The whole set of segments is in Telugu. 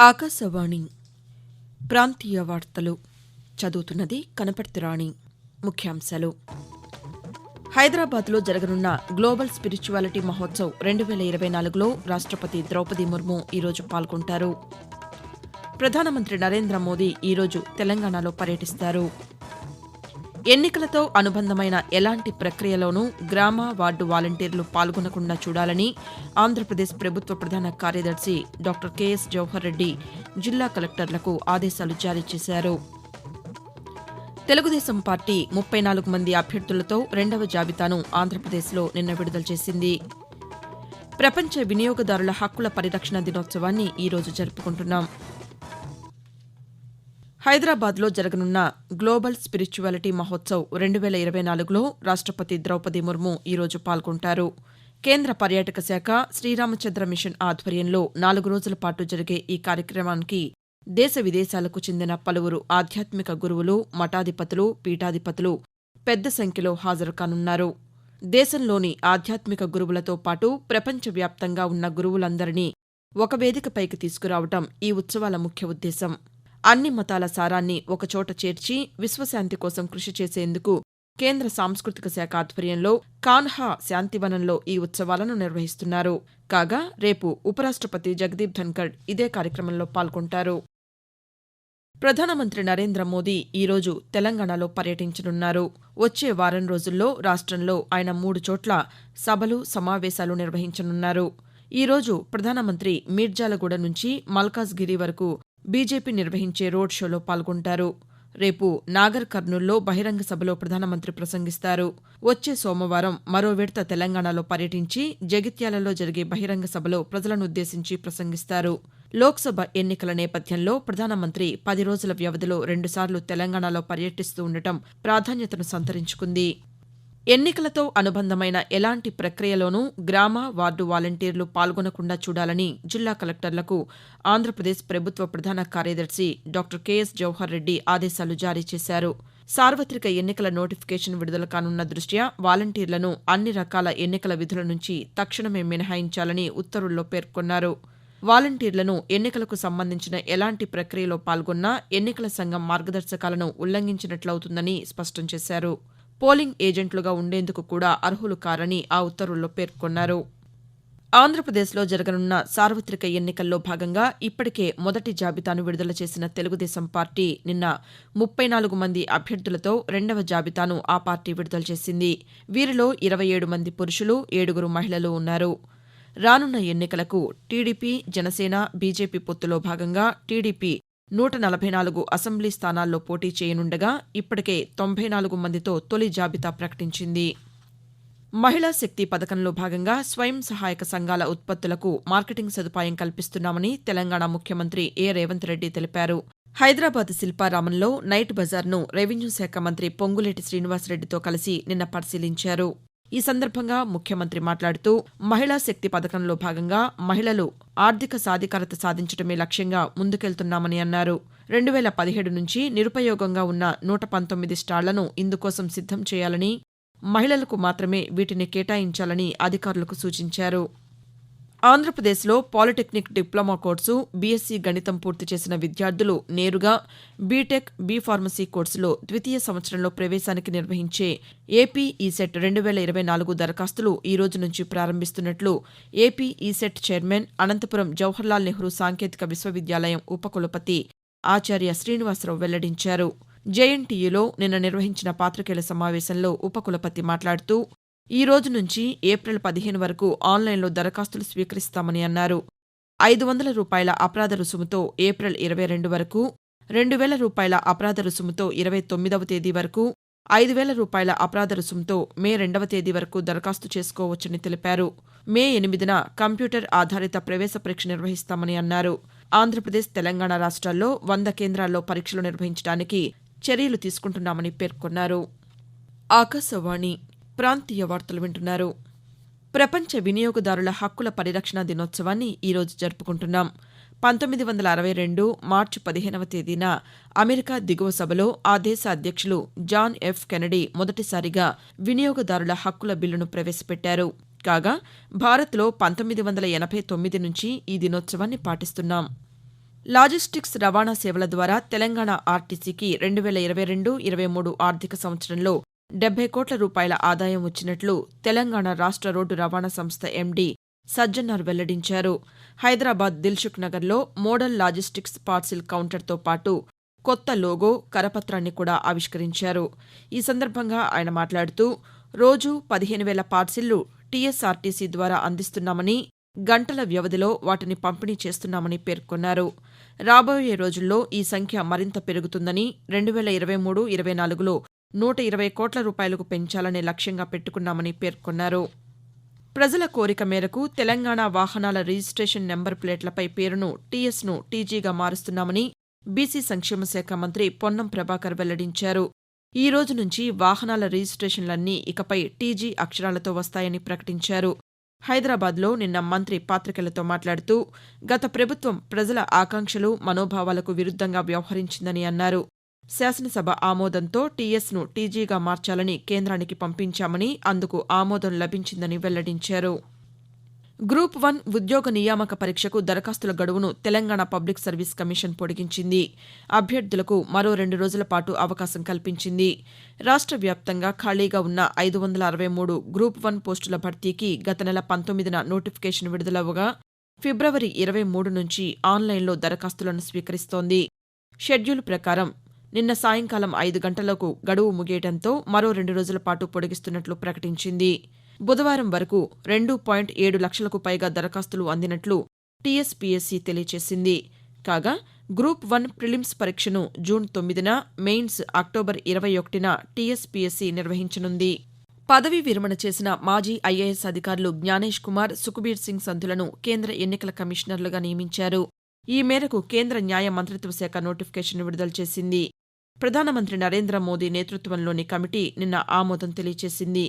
ఆకాశవాణి ప్రాంతీయ వార్తలు చదువుతున్నది కనపర్తి రాణి. ముఖ్యాంశాలు. హైదరాబాద్లో జరగనున్న గ్లోబల్ స్పిరిచువాలిటీ మహోత్సవ్ రెండు వేల ఇరవై నాలుగులో రాష్టపతి ద్రౌపది ముర్ము ఈరోజు పాల్గొంటారు. ప్రధానమంత్రి నరేంద్ర మోదీ ఈరోజు తెలంగాణలో పర్యటిస్తారు. ఎన్నికలతో అనుబంధమైన ఎలాంటి ప్రక్రియలోనూ గ్రామ వార్డు వాలంటీర్లు పాల్గొనకుండా చూడాలని ఆంధ్రప్రదేశ్ ప్రభుత్వ ప్రధాన కార్యదర్శి డాక్టర్ కెఎస్ జవహర్ రెడ్డి జిల్లా కలెక్టర్లకు ఆదేశాలు జారీ చేశారు. తెలుగుదేశం పార్టీ ముప్పై నాలుగు మంది అభ్యర్థులతో రెండవ జాబితాను ఆంధ్రప్రదేశ్లో నిన్న విడుదల చేసింది. ప్రపంచ వినియోగదారుల హక్కుల పరిరక్షణ దినోత్సవాన్ని ఈరోజు జరుపుకుంటున్నాం. హైదరాబాద్లో జరగనున్న గ్లోబల్ స్పిరిచువాలిటీ మహోత్సవ్ రెండు వేల ఇరవై నాలుగులో రాష్టపతి ద్రౌపది ముర్ము ఈరోజు పాల్గొంటారు. కేంద్ర పర్యాటక శాఖ శ్రీరామచంద్ర మిషన్ ఆధ్వర్యంలో నాలుగు రోజుల పాటు జరిగే ఈ కార్యక్రమానికి దేశ విదేశాలకు చెందిన పలువురు ఆధ్యాత్మిక గురువులు మఠాధిపతులు పీఠాధిపతులు పెద్ద సంఖ్యలో హాజరు కానున్నారు దేశంలోని ఆధ్యాత్మిక గురువులతో పాటు ప్రపంచవ్యాప్తంగా ఉన్న గురువులందరినీ ఒక వేదికపైకి తీసుకురావటం ఈ ఉత్సవాల ముఖ్య ఉద్దేశం. అన్ని మతాల సారాన్ని ఒకచోట చేర్చి విశ్వశాంతి కోసం కృషి చేసేందుకు కేంద్ర సాంస్కృతిక శాఖ ఆధ్వర్యంలో కాన్హా శాంతివనంలో ఈ ఉత్సవాలను నిర్వహిస్తున్నారు. కాగా రేపు ఉపరాష్టపతి జగదీప్ ధన్కడ్ ఇదే కార్యక్రమంలో పాల్గొంటారు. ప్రధానమంత్రి నరేంద్ర మోదీ ఈరోజు తెలంగాణలో పర్యటించనున్నారు. వచ్చే వారం రోజుల్లో రాష్ట్రంలో ఆయన మూడు చోట్ల సభలు సమావేశాలు నిర్వహించనున్నారు. ఈరోజు ప్రధానమంత్రి మీర్జాలగూడ నుంచి మల్కాజ్గిరి వరకు బీజేపీ నిర్వహించే రోడ్ షోలో పాల్గొంటారు. రేపు నాగర్ కర్నూల్లో బహిరంగ సభలో ప్రధానమంత్రి ప్రసంగిస్తారు. వచ్చే సోమవారం మరో విడత తెలంగాణలో పర్యటించి జగిత్యాలలో జరిగే బహిరంగ సభలో ప్రజలనుద్దేశించి ప్రసంగిస్తారు. లోక్సభ ఎన్నికల నేపథ్యంలో ప్రధానమంత్రి పది రోజుల వ్యవధిలో రెండుసార్లు తెలంగాణలో పర్యటిస్తూ ఉండటం ప్రాధాన్యతను సంతరించుకుంది. ఎన్నికలతో అనుబంధమైన ఎలాంటి ప్రక్రియలోనూ గ్రామ వార్డు వాలంటీర్లు పాల్గొనకుండా చూడాలని జిల్లా కలెక్టర్లకు ఆంధ్రప్రదేశ్ ప్రభుత్వ ప్రధాన కార్యదర్శి డాక్టర్ కెఎస్ జవహర్ రెడ్డి ఆదేశాలు జారీ చేశారు. సార్వత్రిక ఎన్నికల నోటిఫికేషన్ విడుదల కానున్న దృష్ట్యా వాలంటీర్లను అన్ని రకాల ఎన్నికల విధుల నుంచి తక్షణమే మినహాయించాలని ఉత్తర్వుల్లో పేర్కొన్నారు. వాలంటీర్లను ఎన్నికలకు సంబంధించిన ఎలాంటి ప్రక్రియలో పాల్గొన్నా ఎన్నికల సంఘం మార్గదర్శకాలను ఉల్లంఘించినట్లవుతుందని స్పష్టం చేశారు. పోలింగ్ ఏజెంట్లుగా ఉండేందుకు కూడా అర్హులు కారని ఆ ఉత్తర్వుల్లో పేర్కొన్నారు. ఆంధ్రప్రదేశ్లో జరగనున్న సార్వత్రిక ఎన్నికల్లో భాగంగా ఇప్పటికే మొదటి జాబితాను విడుదల చేసిన తెలుగుదేశం పార్టీ నిన్న ముప్పై నాలుగు మంది అభ్యర్థులతో రెండవ జాబితాను ఆ పార్టీ విడుదల చేసింది. వీరిలో ఇరవై ఏడు మంది పురుషులు ఏడుగురు మహిళలు ఉన్నారు. రానున్న ఎన్నికలకు టీడీపీ జనసేన బీజేపీ పొత్తులో భాగంగా టీడీపీ నూట నలభై నాలుగు అసెంబ్లీ స్థానాల్లో పోటీ చేయనుండగా ఇప్పటికే తొంభై నాలుగు మందితో తొలి జాబితా ప్రకటించింది. మహిళా శక్తి పథకంలో భాగంగా స్వయం సహాయక సంఘాల ఉత్పత్తులకు మార్కెటింగ్ సదుపాయం కల్పిస్తున్నామని తెలంగాణ ముఖ్యమంత్రి ఏ రేవంత్ రెడ్డి తెలిపారు. హైదరాబాద్ శిల్పారామంలో నైట్ బజార్ను రెవెన్యూ శాఖ మంత్రి పొంగులేటి శ్రీనివాసరెడ్డితో కలిసి నిన్న పరిశీలించారు. ఈ సందర్భంగా ముఖ్యమంత్రి మాట్లాడుతూ మహిళా శక్తి పథకంలో భాగంగా మహిళలు ఆర్థిక సాధికారత సాధించడమే లక్ష్యంగా ముందుకెళ్తున్నామని అన్నారు. రెండు వేల పదిహేడు నుంచి నిరుపయోగంగా ఉన్న నూట పంతొమ్మిది స్టాళ్ళను ఇందుకోసం సిద్దం చేయాలని మహిళలకు మాత్రమే వీటిని కేటాయించాలని అధికారులకు సూచించారు. ఆంధ్రప్రదేశ్లో పాలిటెక్నిక్ డిప్లొమా కోర్సు బీఎస్సీ గణితం పూర్తి చేసిన విద్యార్థులు నేరుగా బీటెక్ బీ ఫార్మసీ కోర్సులో ద్వితీయ సంవత్సరంలో ప్రవేశానికి నిర్వహించే ఏపీ ఈసెట్ రెండు వేల ఇరవై నాలుగు దరఖాస్తులు ఈ రోజు నుంచి ప్రారంభిస్తున్నట్లు AP ECET chairman Anantapuram Jawaharlal Nehru సాంకేతిక విశ్వవిద్యాలయం ఉపకులపతి ఆచార్య శ్రీనివాసరావు వెల్లడించారు. జేఎన్టీయూలో నిన్న నిర్వహించిన పాతికేయుల సమావేశంలో ఉపకులపతి మాట్లాడుతూ ఈ రోజు నుంచి ఏప్రిల్ పదిహేను వరకు ఆన్లైన్లో దరఖాస్తులు స్వీకరిస్తామని అన్నారు. ఐదు వందల రూపాయల అపరాధ రుసుముతో ఏప్రిల్ ఇరవై రెండు వరకు రెండు వేల రూపాయల అపరాధ రుసుముతో ఇరవై తొమ్మిదవ తేదీ వరకు ఐదు వేల రూపాయల అపరాధ రుసుముతో మే రెండవ తేదీ వరకు దరఖాస్తు చేసుకోవచ్చని తెలిపారు. మే ఎనిమిదిన కంప్యూటర్ ఆధారిత ప్రవేశ పరీక్ష నిర్వహిస్తామని అన్నారు. ఆంధ్రప్రదేశ్ తెలంగాణ రాష్ట్రాల్లో వంద కేంద్రాల్లో పరీక్షలు నిర్వహించడానికి చర్యలు తీసుకుంటున్నామని పేర్కొన్నారు. ఆకాశవాణి ప్రాంతీయ వార్తలు వింటున్నారు. ప్రపంచ వినియోగదారుల హక్కుల పరిరక్షణ దినోత్సవాన్ని ఈరోజు జరుపుకుంటున్నాం. పంతొమ్మిది వందల అరవై రెండు మార్చి పదిహేనవ తేదీన అమెరికా దిగువ సభలో ఆ దేశ అధ్యక్షులు జాన్ ఎఫ్ కెనడీ మొదటిసారిగా వినియోగదారుల హక్కుల బిల్లును ప్రవేశపెట్టారు. కాగా భారత్లో పంతొమ్మిది వందల ఎనభై తొమ్మిది నుంచి ఈ దినోత్సవాన్ని పాటిస్తున్నాం. లాజిస్టిక్స్ రవాణా సేవల ద్వారా తెలంగాణ ఆర్టీసీకి రెండు వేల ఇరవై రెండు ఇరవై మూడు ఆర్థిక సంవత్సరంలో డెబ్బై కోట్ల రూపాయల ఆదాయం వచ్చినట్లు తెలంగాణ రాష్ట్ర రోడ్డు రవాణా సంస్థ ఎండీ సజ్జనార్ వెల్లడించారు. హైదరాబాద్ దిల్సుఖ్ నగర్లో మోడల్ లాజిస్టిక్స్ పార్సిల్ కౌంటర్తో పాటు కొత్త లోగో కరపత్రాన్ని కూడా ఆవిష్కరించారు. ఈ సందర్భంగా ఆయన మాట్లాడుతూ రోజు పదిహేను వేల పార్సిళ్ళు టీఎస్ఆర్టీసీ ద్వారా అందిస్తున్నామని గంటల వ్యవధిలో వాటిని పంపిణీ చేస్తున్నామని పేర్కొన్నారు. రాబోయే రోజుల్లో ఈ సంఖ్య మరింత పెరుగుతుందని రెండు వేల ఇరవై మూడు ఇరవై నాలుగులో నూట ఇరవై కోట్ల రూపాయలకు పెంచాలనే లక్ష్యంగా పెట్టుకున్నామని పేర్కొన్నారు. ప్రజల కోరిక మేరకు తెలంగాణ వాహనాల రిజిస్టేషన్ నెంబర్ ప్లేట్లపై పేరును టీఎస్ను టీజీగా మారుస్తున్నామని బీసీ సంక్షేమ శాఖ మంత్రి పొన్నం ప్రభాకర్ వెల్లడించారు. ఈ రోజు నుంచి వాహనాల రిజిస్టేషన్లన్నీ ఇకపై టీజీ అక్షరాలతో వస్తాయని ప్రకటించారు. హైదరాబాద్లో నిన్న మంత్రి పాతికేయులతో మాట్లాడుతూ గత ప్రభుత్వం ప్రజల ఆకాంక్షలు మనోభావాలకు విరుద్దంగా వ్యవహరించిందని అన్నారు. శాసనసభ ఆమోదంతో టీఎస్ను టీజీగా మార్చాలని కేంద్రానికి పంపించామని అందుకు ఆమోదం లభించిందని వెల్లడించారు. గ్రూప్ వన్ ఉద్యోగ నియామక పరీక్షకు దరఖాస్తుల గడువును తెలంగాణ పబ్లిక్ సర్వీస్ కమిషన్ పొడిగించింది. అభ్యర్థులకు మరో రెండు రోజుల పాటు అవకాశం కల్పించింది. రాష్ట్ర వ్యాప్తంగా ఖాళీగా ఉన్న ఐదు వందల అరవై మూడు గ్రూప్ వన్ పోస్టుల భర్తీకి గత నెల పంతొమ్మిదిన నోటిఫికేషన్ విడుదలవగా ఫిబ్రవరి ఇరవై మూడు నుంచి ఆన్లైన్లో దరఖాస్తులను స్వీకరిస్తోంది. షెడ్యూల్ ప్రకారం నిన్న సాయంకాలం ఐదు గంటలకు గడువు ముగియడంతో మరో రెండు రోజుల పాటు పొడిగిస్తున్నట్లు ప్రకటించింది. బుధవారం వరకు రెండు పాయింట్ ఏడు లక్షలకు పైగా దరఖాస్తులు అందినట్లు టీఎస్పీఎస్సీ తెలియజేసింది కాగా గ్రూప్ వన్ ప్రిలిమ్స్ పరీక్షను జూన్ తొమ్మిదిన మెయిన్స్ అక్టోబర్ ఇరవై ఒకటిన టీఎస్పీఎస్సీ నిర్వహించనుంది. పదవీ విరమణ చేసిన మాజీ ఐఏఎస్ అధికారులు జ్ఞానేష్ కుమార్ సుఖ్బీర్ సింగ్ సంధులను కేంద్ర ఎన్నికల కమిషనర్లుగా నియమించారు. ఈ మేరకు కేంద్ర న్యాయ మంత్రిత్వ శాఖ నోటిఫికేషన్ విడుదల చేసింది. ప్రధానమంత్రి నరేంద్ర మోదీ నేతృత్వంలోని కమిటీ నిన్న ఆమోదం తెలియజేసింది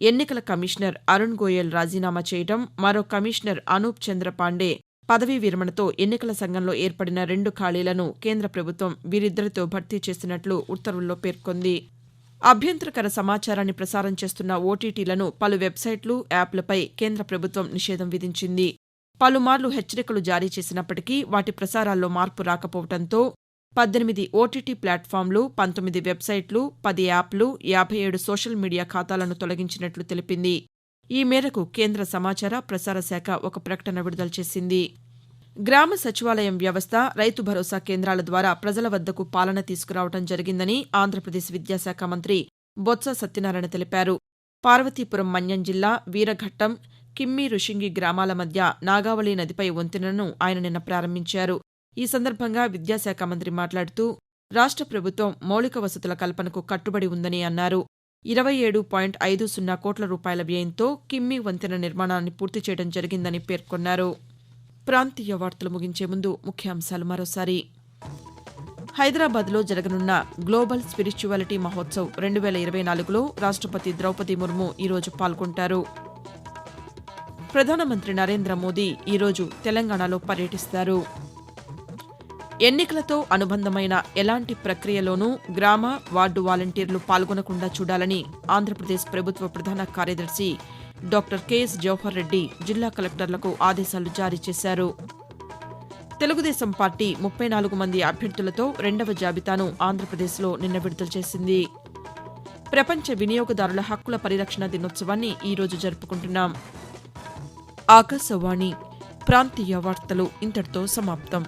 ఎన్నికల కమిషనర్ అరుణ్ గోయల్ రాజీనామా చేయడం మరో కమిషనర్ అనూప్ చంద్ర పాండే పదవీ విరమణతో ఎన్నికల సంఘంలో ఏర్పడిన రెండు ఖాళీలను కేంద్ర ప్రభుత్వం వీరిద్దరితో భర్తీ చేసినట్లు ఉత్తర్వుల్లో పేర్కొంది. అభ్యంతరకర సమాచారాన్ని ప్రసారం చేస్తున్న ఓటీటీలను పలు వెబ్సైట్లు యాప్లపై కేంద్ర ప్రభుత్వం నిషేధం విధించింది. పలుమార్లు హెచ్చరికలు జారీ చేసినప్పటికీ వాటి ప్రసారాల్లో మార్పు రాకపోవడంతో పద్దెనిమిది ఓటీటీ ప్లాట్ఫామ్లు పంతొమ్మిది వెబ్సైట్లు పది యాప్లు యాభై ఏడు సోషల్ మీడియా ఖాతాలను తొలగించినట్లు తెలిపింది. ఈ మేరకు కేంద్ర సమాచార ప్రసార శాఖ ఒక ప్రకటన విడుదల చేసింది. గ్రామ సచివాలయం వ్యవస్థ రైతు భరోసా కేంద్రాల ద్వారా ప్రజల వద్దకు పాలన తీసుకురావడం జరిగిందని ఆంధ్రప్రదేశ్ విద్యాశాఖ మంత్రి బొత్స సత్యనారాయణ తెలిపారు. పార్వతీపురం మన్యం జిల్లా వీరఘట్టం కిమ్మి రుషింగి గ్రామాల మధ్య నాగావళి నదిపై వంతెనను ఆయన నిన్న ప్రారంభించారు. ఈ సందర్భంగా విద్యాశాఖ మంత్రి మాట్లాడుతూ రాష్ట్ర ప్రభుత్వం మౌలిక వసతుల కల్పనకు కట్టుబడి ఉందని అన్నారు. ఇరవై ఏడు పాయింట్ ఐదు సున్నా కోట్ల రూపాయల వ్యయంతో కిమ్మి వంతెన నిర్మాణాన్ని పూర్తి చేయడం జరిగిందని పేర్కొన్నారు. ప్రాంతీయ వార్తలు ముగించే ముందు ముఖ్యాంశాలు మరోసారి. హైదరాబాద్లో జరగనున్న గ్లోబల్ స్పిరిచువాలిటీ మహోత్సవ్ రెండు వేల ఇరవై నాలుగులో రాష్ట్రపతి ద్రౌపది ముర్ము ఈరోజు పాల్గొంటారు. ప్రధానమంత్రి నరేంద్ర మోదీ ఈరోజు తెలంగాణలో పర్యటిస్తారు. ఎన్నికలతో అనుబంధమైన ఎలాంటి ప్రక్రియలోనూ గ్రామ వార్డు వాలంటీర్లు పాల్గొనకుండా చూడాలని ఆంధ్రప్రదేశ్ ప్రభుత్వ ప్రధాన కార్యదర్శి డాక్టర్ కెఎస్ జవహర్ రెడ్డి జిల్లా కలెక్టర్లకు ఆదేశాలు జారీ చేశారు. తెలుగుదేశం పార్టీ ముప్పై నాలుగు మంది అభ్యర్థులతో రెండవ జాబితాను ఆంధ్రప్రదేశ్లో నిన్న విడుదల చేసింది. ప్రపంచ వినియోగదారుల హక్కుల పరిరక్షణ దినోత్సవాన్ని ఈరోజు జరుపుకుంటున్నాం. ఆకాశవాణి ప్రాంతీయ వార్తలు ఇంతటితో సమాప్తం.